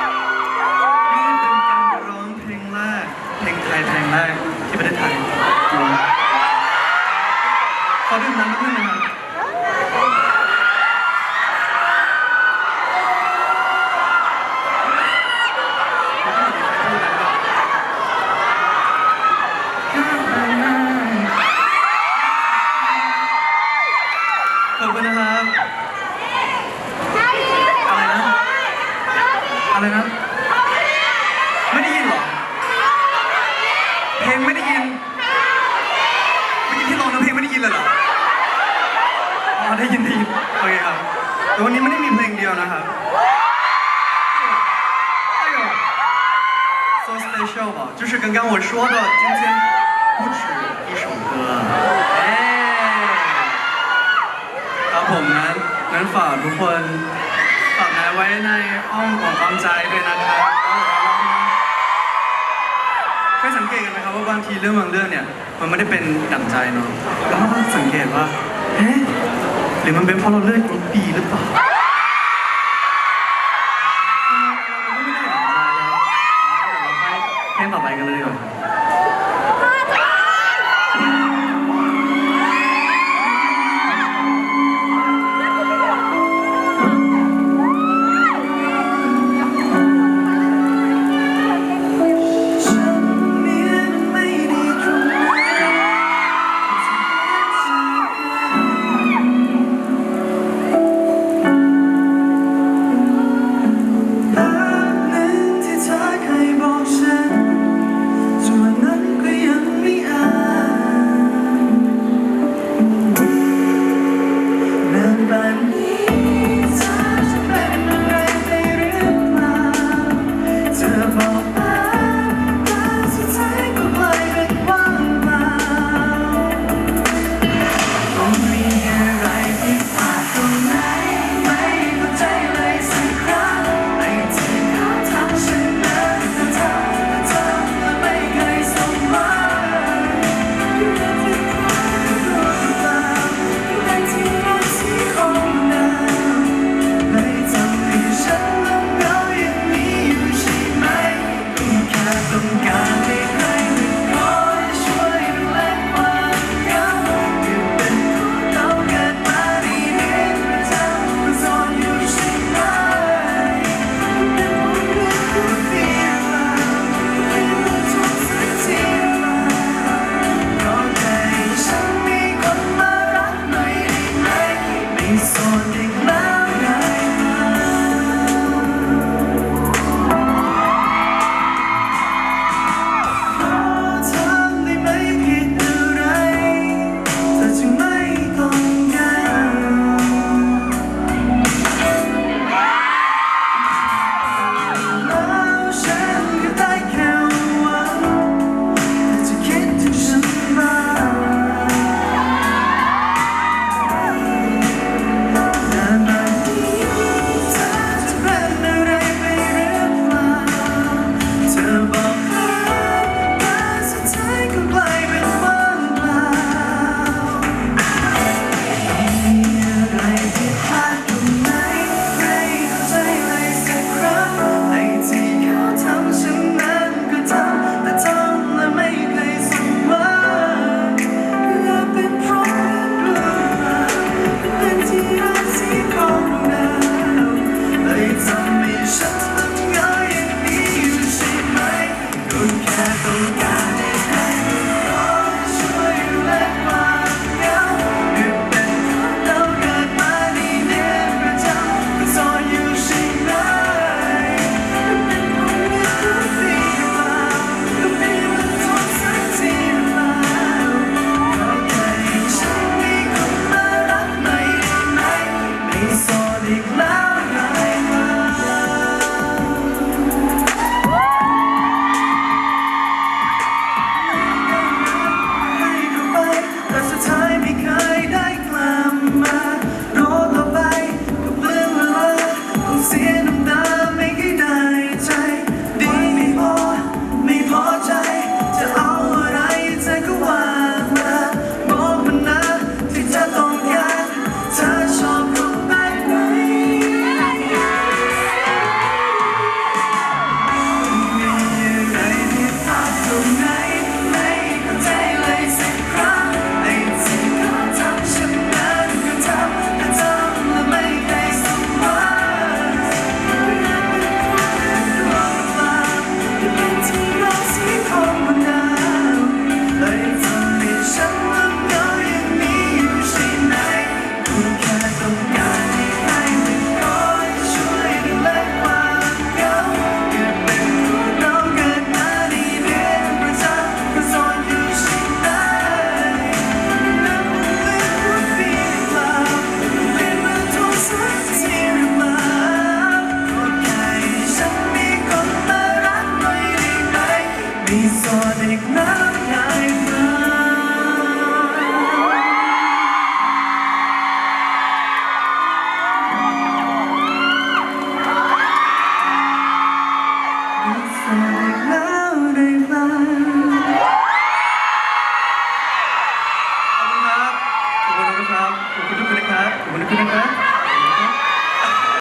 นี่เป็นการร้องเพลงแรกเพลงไทยเพลงแรกที่ประเทศไทยร้องขอดื่มน้ำนิดนึงนะครับ แต่วันนี้ไม่ได้มีเพลงเดียวนะครับ so special 吧，就是刚刚我说的，今天不止一首歌。哎，ครับผมนั้นนั้นฝากทุกคนฝากนาไว้ในอ้อมของความใจด้วยนะครับเคยสังเกตกันไหมครับว่าบางทีเรื่องบางเรื่องเนี่ย มันไม่ได้เป็นดั่งใจเนาะแล้วก็สังเกตว่าเอ๊ รือมันเป็นเพราะเราเลือกรถบีหรือเปล่าเพลงต่อไปกันเลยดีกว่า ธอ